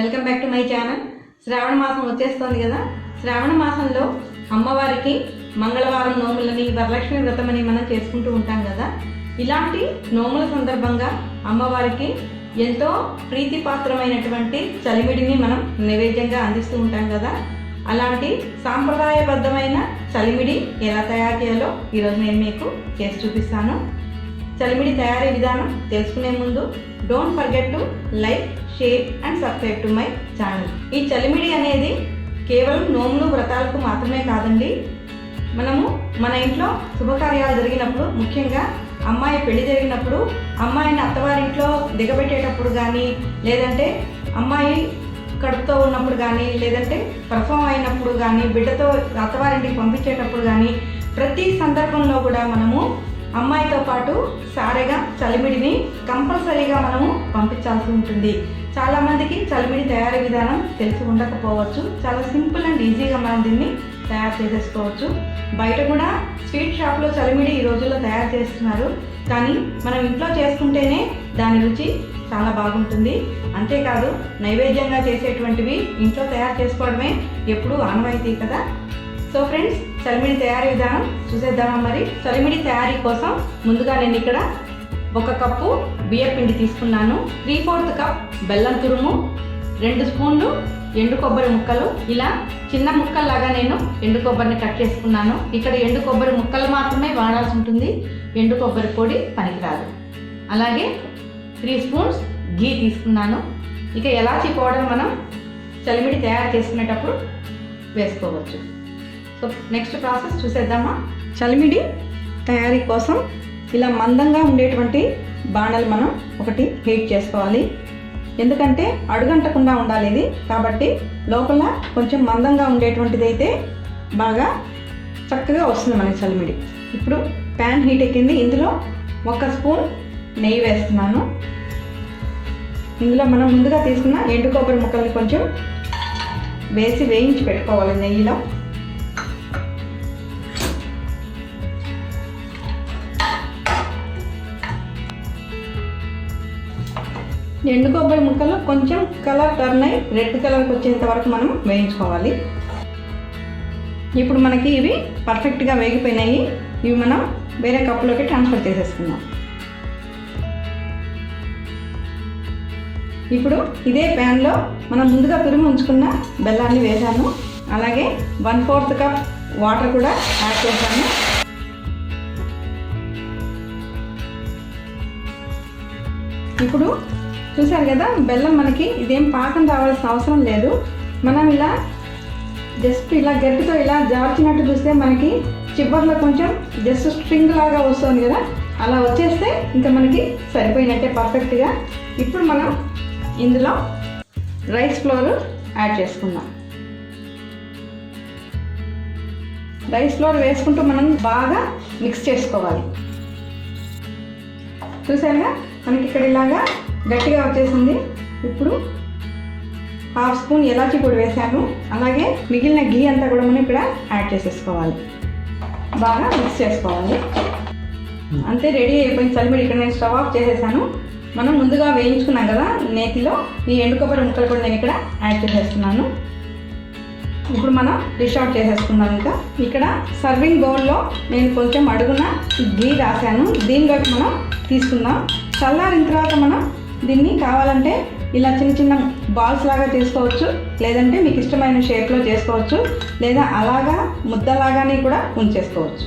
Welcome back to my channel. Shravana మాసం వచ్చేస్తుంది కదా? శ్రావణ మాసంలో అమ్మవారికి మంగళవారం నోములని వరలక్ష్మి వ్రతమని మనం చేసుకుంటూ ఉంటాం కదా? ఇలాంటి నోముల సందర్భంగా అమ్మవారికి ఎంతో ప్రీతిపాత్రమైనటువంటి చలిమిడిని మనం నైవేద్యంగా అందిస్తూ ఉంటాం కదా? అలాంటి సాంప్రదాయబద్ధమైన చలిమిడి ఎలా తయారు చేయాలో ఈరోజు నేను మీకు చేసి చూపిస్తాను. చలిమిడి తయారీ విధానం తెలుసుకునే ముందు don't forget to like share and subscribe to my channel ఈ చలిమిడి అనేది కేవలం నోములు వ్రతాలకు మాత్రమే కాదండి. మనము మన ఇంట్లో శుభకార్యాలు జరిగినప్పుడు ముఖ్యంగా అమ్మాయి పెళ్ళి జరిగినప్పుడు అమ్మాయిని అత్తవారింట్లో దిగబెట్టేటప్పుడు కానీ లేదంటే అమ్మాయి కడుపుతో ఉన్నప్పుడు కానీ లేదంటే ప్రసవం అయినప్పుడు కానీ బిడ్డతో అత్తవారింటికి పంపించేటప్పుడు కానీ ప్రతి సందర్భంలో కూడా మనము అమ్మాయి పాటు సారెగా చలిమిడిని కంపల్సరీగా మనము పంపించాల్సి ఉంటుంది. చాలామందికి చలిమిడి తయారీ విధానం తెలిసి ఉండకపోవచ్చు. చాలా సింపుల్ అండ్ ఈజీగా మనం దీన్ని తయారు చేసేసుకోవచ్చు. బయట కూడా స్వీట్ షాప్లో చలిమిడి ఈ రోజుల్లో తయారు చేస్తున్నారు. కానీ మనం ఇంట్లో చేసుకుంటేనే దాని రుచి చాలా బాగుంటుంది. అంతేకాదు నైవేద్యంగా చేసేటువంటివి ఇంట్లో తయారు చేసుకోవడమే ఎప్పుడూ ఆనవాయితీ కదా. సో ఫ్రెండ్స్ చలిమిడి తయారీ విధానం చూసేద్దామా మరి? చలిమిడి తయారీ కోసం ముందుగా నేను ఇక్కడ ఒక కప్పు బియ్యం పిండి తీసుకున్నాను. త్రీ ఫోర్త్ కప్ బెల్లం తురుము రెండు స్పూన్లు ఎండు కొబ్బరి ముక్కలు. ఇలా చిన్న ముక్కల్లాగా నేను ఎండు కొబ్బరిని కట్ చేసుకున్నాను. ఇక్కడ ఎండు కొబ్బరి ముక్కలు మాత్రమే వాడాల్సి ఉంటుంది. ఎండు కొబ్బరి పొడి పనికిరాదు. అలాగే త్రీ స్పూన్స్ ఘీ తీసుకున్నాను. ఇక ఎలాచి పౌడర్ మనం చలిమిడి తయారు చేసుకునేటప్పుడు వేసుకోవచ్చు. సో నెక్స్ట్ ప్రాసెస్ చూసేద్దామా? చలిమిడి తయారీ కోసం ఇలా మందంగా ఉండేటువంటి బాణలు మనం ఒకటి హీట్ చేసుకోవాలి. ఎందుకంటే అడుగంటకుండా ఉండాలి ఇది. కాబట్టి లోపల కొంచెం మందంగా ఉండేటువంటిది అయితే బాగా చక్కగా వస్తుంది మనకి చలిమిడి. ఇప్పుడు ప్యాన్ హీట్ ఎక్కింది. ఇందులో ఒక స్పూన్ నెయ్యి వేస్తున్నాను. ఇందులో మనం ముందుగా తీసుకున్న ఎండు కొబ్బరి ముక్కల్ని కొంచెం వేసి వేయించి పెట్టుకోవాలి నెయ్యిలో. ఎండు కొబ్బరి ముక్కలు కొంచెం కలర్ టర్న్ అయి రెడ్ కలర్కి వచ్చేంత వరకు మనం వేయించుకోవాలి. ఇప్పుడు మనకి ఇవి పర్ఫెక్ట్గా వేగిపోయినాయి. ఇవి మనం వేరే కప్పులోకి ట్రాన్స్ఫర్ చేసేసుకుందాం. ఇప్పుడు ఇదే ప్యాన్లో మనం ముందుగా తురిమి ఉంచుకున్న బెల్లాన్ని వేసాను అలాగే వన్ ఫోర్త్ కప్ వాటర్ కూడా యాడ్ చేశాను. ఇప్పుడు చూసారు కదా బెల్లం మనకి ఇదేం పాకం రావాల్సిన అవసరం లేదు. మనం ఇలా జస్ట్ ఇలా గడ్డితో ఇలా జార్చినట్టు చూస్తే మనకి చివరిలో కొంచెం జస్ట్ స్ట్రింగ్ లాగా వస్తుంది కదా అలా వచ్చేస్తే ఇంకా మనకి సరిపోయినట్టే పర్ఫెక్ట్గా ఇప్పుడు మనం ఇందులో రైస్ ఫ్లోర్ యాడ్ చేసుకుందాం. రైస్ ఫ్లోర్ వేసుకుంటూ మనం బాగా మిక్స్ చేసుకోవాలి. చూసారుగా మనకి ఇక్కడ ఇలాగా గట్టిగా వచ్చేసింది. ఇప్పుడు హాఫ్ స్పూన్ ఎలాచి పొడి వేసాను. అలాగే మిగిలిన ఘీ అంతా కూడా మనం ఇక్కడ యాడ్ చేసేసుకోవాలి. బాగా మిక్స్ చేసుకోవాలి. అంతే రెడీ అయిపోయింది. చలిమిడి ఇక్కడ నేను స్టవ్ ఆఫ్ చేసేసాను. మనం ముందుగా వేయించుకున్నాం కదా నేతిలో. ఈ ఎండు కొబ్బరి ముక్కలు కూడా నేను ఇక్కడ యాడ్ చేసేస్తున్నాను. ఇప్పుడు మనం డిష్ అవుట్ చేసేసుకుందాం ఇంకా. ఇక్కడ సర్వింగ్ బౌల్లో నేను కొంచెం అడుగున ఘీ రాశాను. దీనిలోకి మనం తీసుకుందాం. చల్లారిన తర్వాత మనం దీన్ని కావాలంటే ఇలా చిన్న చిన్న బాల్స్ లాగా చేసుకోవచ్చు లేదంటే మీకు ఇష్టమైన షేప్లో చేసుకోవచ్చు. లేదా అలాగా ముద్దలాగానే కూడా ఉంచేసుకోవచ్చు.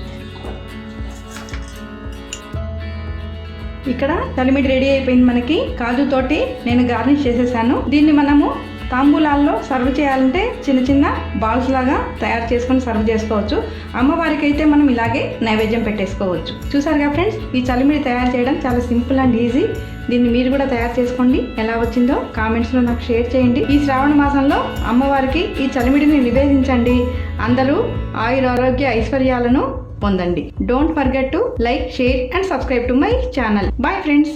ఇక్కడ తలిమిడి రెడీ అయిపోయింది మనకి. కాజుతోటి నేను గార్నిష్ చేసేసాను. దీన్ని మనము తాంబూలాల్లో సర్వ్ చేయాలంటే చిన్న చిన్న బాల్స్ లాగా తయారు చేసుకొని సర్వ్ చేసుకోవచ్చు. అమ్మవారికి అయితే మనం ఇలాగే నైవేద్యం పెట్టేసుకోవచ్చు. చూసారుగా ఫ్రెండ్స్ ఈ చలిమిడి తయారు చేయడం చాలా సింపుల్ అండ్ ఈజీ. దీన్ని మీరు కూడా తయారు చేసుకోండి. ఎలా వచ్చిందో కామెంట్స్లో నాకు షేర్ చేయండి. ఈ శ్రావణ మాసంలో అమ్మవారికి ఈ చలిమిడిని నివేదించండి. అందరూ ఆయుర ఆరోగ్య ఐశ్వర్యాలను పొందండి. Don't forget to like share and subscribe to my channel bye friends